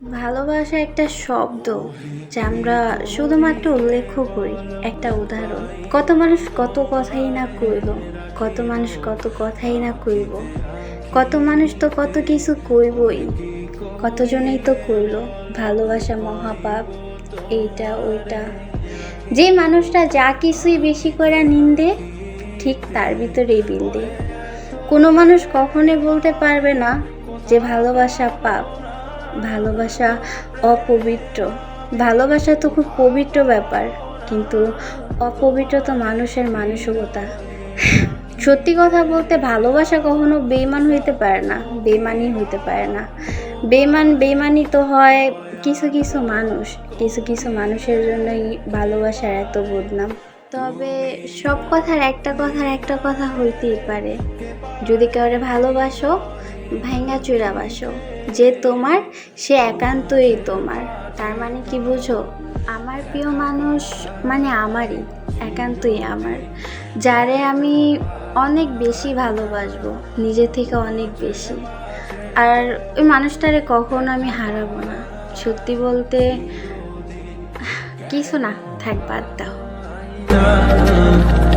ভালোবাসা একটা শব্দ, যা আমরা শুধুমাত্র উল্লেখ করি। একটা উদাহরণ, কত মানুষ কত কথাই না কইল, কত মানুষ কত কথাই না কইব, কত মানুষ তো কত কিছু কইবই, কতজনেই তো কইল, ভালোবাসা মহাপাপ, এইটা, ওইটা। যে মানুষটা যা কিছুই বেশি করে নিন্দে, ঠিক তার ভিতরেই বিন্দে। কোনো মানুষ কখনোই বলতে পারবে না যে ভালোবাসা পাপ। ভালোবাসা অপবিত্র। ভালোবাসা তো খুব পবিত্র ব্যাপার, কিন্তু অপবিত্র তো মানুষের মানসিকতা। সত্যি কথা বলতে ভালোবাসা কখনো বেইমান হইতে পারে না বেইমানই হইতে পারে না। বেমান বেইমানি তো হয় কিছু কিছু মানুষ, কিছু কিছু মানুষের জন্যই ভালোবাসার এত বদনাম। তবে সব কথার একটা কথার একটা কথা হইতেই পারে। যদি কাউরে ভালোবাসো ভাঙ্গা চুরা বাসো। যে তোমার, সে একান্তই তোমার। তার মানে কি বুঝো? আমার প্রিয় মানুষ মানে আমারই, একান্তই আমার। যারে আমি অনেক বেশি ভালোবাসবো, নিজে থেকে অনেক বেশি। আর ওই মানুষটারে কখনো আমি হারাবো না। সত্যি বলতে, কিছু না, থাক বাদ দাও।